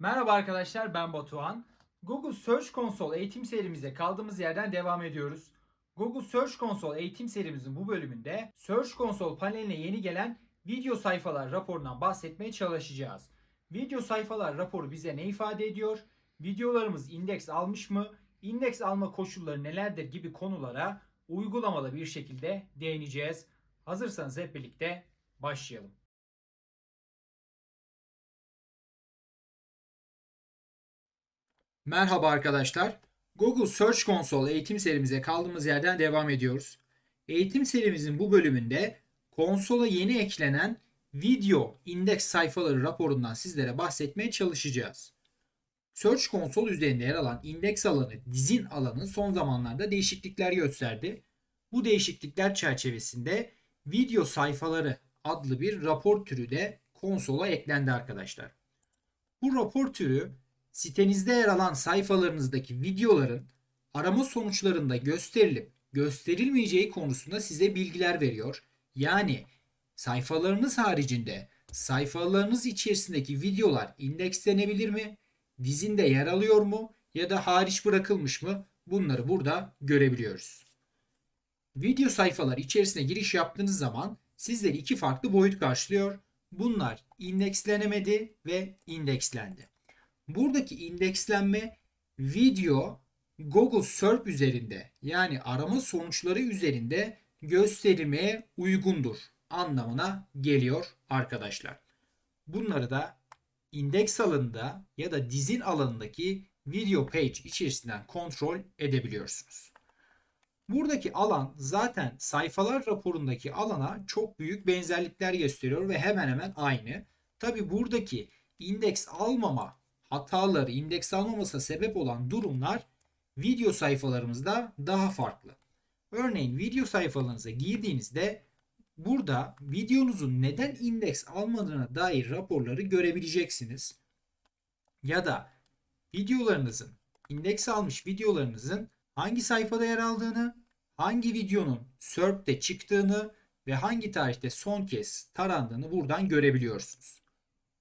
Merhaba arkadaşlar ben Batuhan. Google Search Console eğitim serimize kaldığımız yerden devam ediyoruz. Google Search Console eğitim serimizin bu bölümünde Search Console paneline yeni gelen video sayfalar raporundan bahsetmeye çalışacağız. Video sayfalar raporu bize ne ifade ediyor? Videolarımız indeks almış mı? İndeks alma koşulları nelerdir gibi konulara uygulamalı bir şekilde değineceğiz. Hazırsanız hep birlikte başlayalım. Merhaba arkadaşlar. Google Search Console eğitim serimize kaldığımız yerden devam ediyoruz. Eğitim serimizin bu bölümünde konsola yeni eklenen video indeks sayfaları raporundan sizlere bahsetmeye çalışacağız. Search Console üzerinde yer alan indeks alanı, dizin alanı son zamanlarda değişiklikler gösterdi. Bu değişiklikler çerçevesinde video sayfaları adlı bir rapor türü de konsola eklendi arkadaşlar. Bu rapor türü sitenizde yer alan sayfalarınızdaki videoların arama sonuçlarında gösterilip gösterilmeyeceği konusunda size bilgiler veriyor. Yani sayfalarınız haricinde sayfalarınız içerisindeki videolar indekslenebilir mi? Dizinde yer alıyor mu? Ya da hariç bırakılmış mı? Bunları burada görebiliyoruz. Video sayfalar içerisine giriş yaptığınız zaman sizleri iki farklı boyut karşılıyor. Bunlar indekslenemedi ve indekslendi. Buradaki indekslenme video Google SERP üzerinde yani arama sonuçları üzerinde gösterilmeye uygundur anlamına geliyor arkadaşlar. Bunları da indeks alanında ya da dizin alanındaki video page içerisinden kontrol edebiliyorsunuz. Buradaki alan zaten sayfalar raporundaki alana çok büyük benzerlikler gösteriyor ve hemen hemen aynı. Tabi buradaki indeks almama hataları, indeks almamasına sebep olan durumlar video sayfalarımızda daha farklı. Örneğin video sayfalarınıza girdiğinizde burada videonuzun neden indeks almadığına dair raporları görebileceksiniz. Ya da videolarınızın, indeks almış videolarınızın hangi sayfada yer aldığını, hangi videonun SERP'te çıktığını ve hangi tarihte son kez tarandığını buradan görebiliyorsunuz.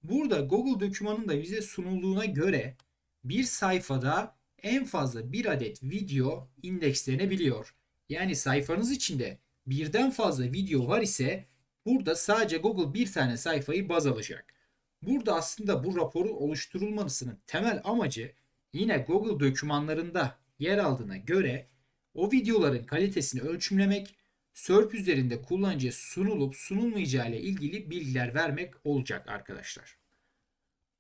Burada Google dokümanında bize sunulduğuna göre bir sayfada en fazla bir adet video indekslenebiliyor. Yani sayfanız içinde birden fazla video var ise burada sadece Google bir tane sayfayı baz alacak. Burada aslında bu raporu oluşturulmasının temel amacı yine Google dokümanlarında yer aldığına göre o videoların kalitesini ölçümlemek, SERP üzerinde kullanıcıya sunulup sunulmayacağı ile ilgili bilgiler vermek olacak arkadaşlar.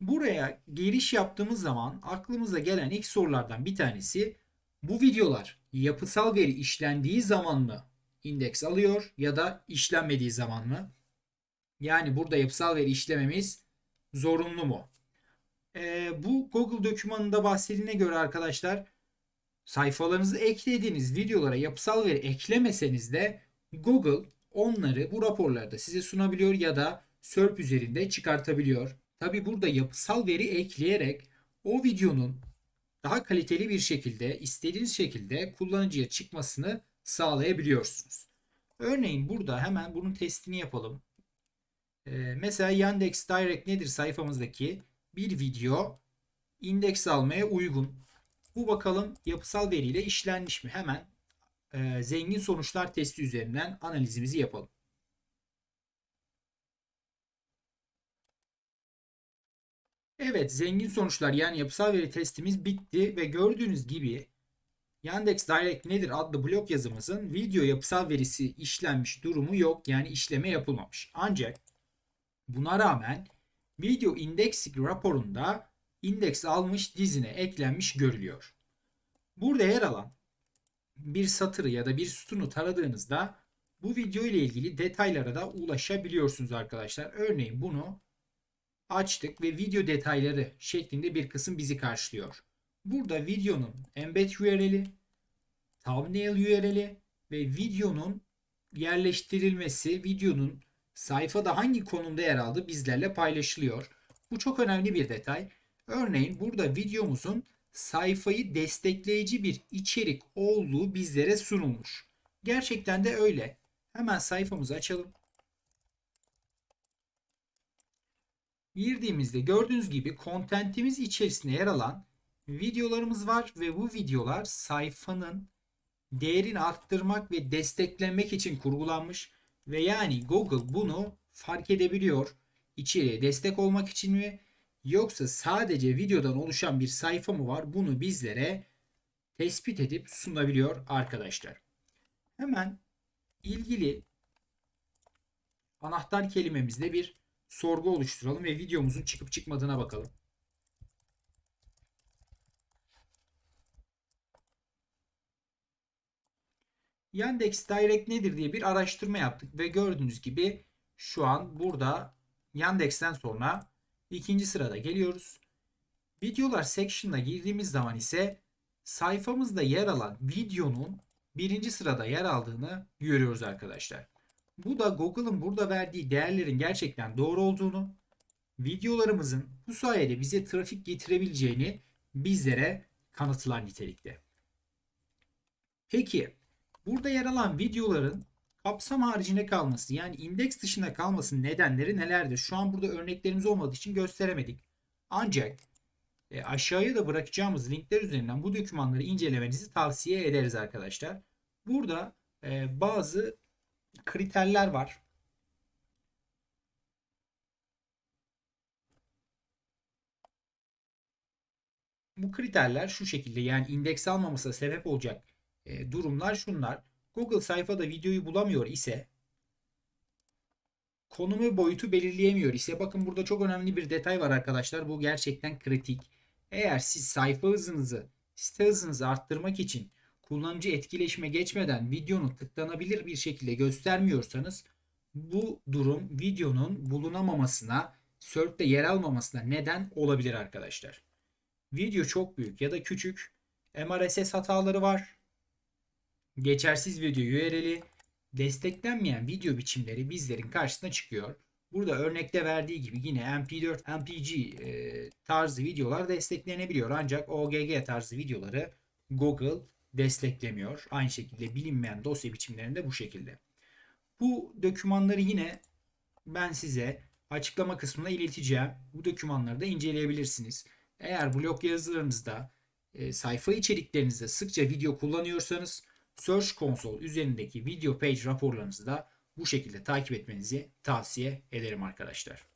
Buraya giriş yaptığımız zaman aklımıza gelen ilk sorulardan bir tanesi bu videolar yapısal veri işlendiği zaman mı indeks alıyor ya da işlenmediği zaman mı? Yani burada yapısal veri işlememiz zorunlu mu? Ee, bu Google dokümanında bahsedildiğine göre arkadaşlar sayfalarınızı eklediğiniz videolara yapısal veri eklemeseniz de Google onları bu raporlarda size sunabiliyor ya da SERP üzerinde çıkartabiliyor. Tabi burada yapısal veri ekleyerek o videonun daha kaliteli bir şekilde istediğiniz şekilde kullanıcıya çıkmasını sağlayabiliyorsunuz. Örneğin burada hemen bunun testini yapalım. Ee, mesela Yandex Direct nedir sayfamızdaki bir video indeks almaya uygun. Bu bakalım yapısal veriyle işlenmiş mi? Hemen e, zengin sonuçlar testi üzerinden analizimizi yapalım. Evet zengin sonuçlar yani yapısal veri testimiz bitti ve gördüğünüz gibi Yandex Direct nedir adlı blog yazımızın video yapısal verisi işlenmiş durumu yok yani işleme yapılmamış. Ancak buna rağmen video indexing raporunda indeks almış dizine eklenmiş görülüyor. Burada yer alan bir satırı ya da bir sütunu taradığınızda bu video ile ilgili detaylara da ulaşabiliyorsunuz arkadaşlar. Örneğin bunu açtık ve video detayları şeklinde bir kısım bizi karşılıyor. Burada videonun embed URL'i, thumbnail URL'i ve videonun yerleştirilmesi, videonun sayfada hangi konumda yer aldığı bizlerle paylaşılıyor. Bu çok önemli bir detay. Örneğin burada videomuzun sayfayı destekleyici bir içerik olduğu bizlere sunulmuş. Gerçekten de öyle. Hemen sayfamızı açalım. Girdiğimizde gördüğünüz gibi kontentimiz içerisinde yer alan videolarımız var ve bu videolar sayfanın değerini arttırmak ve desteklemek için kurgulanmış ve yani Google bunu fark edebiliyor. İçeriye destek olmak için mi yoksa sadece videodan oluşan bir sayfa mı var? Bunu bizlere tespit edip sunabiliyor arkadaşlar. Hemen ilgili anahtar kelimemizle bir sorgu oluşturalım ve videomuzun çıkıp çıkmadığına bakalım. Yandex Direct nedir diye bir araştırma yaptık ve gördüğünüz gibi şu an burada Yandex'ten sonra ikinci sırada geliyoruz. Videolar section'ına girdiğimiz zaman ise sayfamızda yer alan videonun birinci sırada yer aldığını görüyoruz arkadaşlar. Bu da Google'ın burada verdiği değerlerin gerçekten doğru olduğunu, videolarımızın bu sayede bize trafik getirebileceğini bizlere kanıtlar nitelikte. Peki burada yer alan videoların kapsam haricinde kalması yani indeks dışında kalmasının nedenleri nelerdir? Şu an burada örneklerimiz olmadığı için gösteremedik. Ancak e, aşağıya da bırakacağımız linkler üzerinden bu dokümanları incelemenizi tavsiye ederiz arkadaşlar. Burada e, bazı kriterler var. Bu kriterler şu şekilde yani indeks almamasına sebep olacak e, durumlar şunlar. Google sayfada videoyu bulamıyor ise konumu boyutu belirleyemiyor ise bakın burada çok önemli bir detay var arkadaşlar. Bu gerçekten kritik. Eğer siz sayfa hızınızı, site hızınızı arttırmak için kullanıcı etkileşime geçmeden videonun tıklanabilir bir şekilde göstermiyorsanız bu durum videonun bulunamamasına, SERP'te yer almamasına neden olabilir arkadaşlar. Video çok büyük ya da küçük MRSS hataları var. Geçersiz video URL'i, desteklenmeyen video biçimleri bizlerin karşısına çıkıyor. Burada örnekte verdiği gibi yine MP4, MPG e, tarzı videolar desteklenebiliyor. Ancak OGG tarzı videoları Google desteklemiyor. Aynı şekilde bilinmeyen dosya biçimlerinde bu şekilde. Bu dokümanları yine ben size açıklama kısmına ileteceğim. Bu dokümanları da inceleyebilirsiniz. Eğer blog yazılarınızda, e, sayfa içeriklerinizde sıkça video kullanıyorsanız Search Console üzerindeki video page raporlarınızı da bu şekilde takip etmenizi tavsiye ederim arkadaşlar.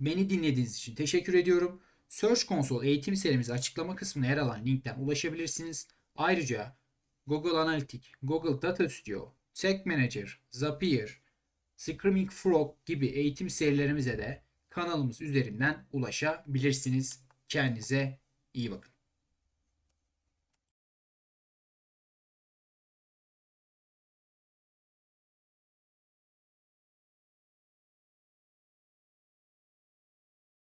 Beni dinlediğiniz için teşekkür ediyorum. Search Console eğitim serimizi açıklama kısmına yer alan linkten ulaşabilirsiniz. Ayrıca Google Analytics, Google Data Studio, Tag Manager, Zapier, Screaming Frog gibi eğitim serilerimize de kanalımız üzerinden ulaşabilirsiniz. Kendinize iyi bakın.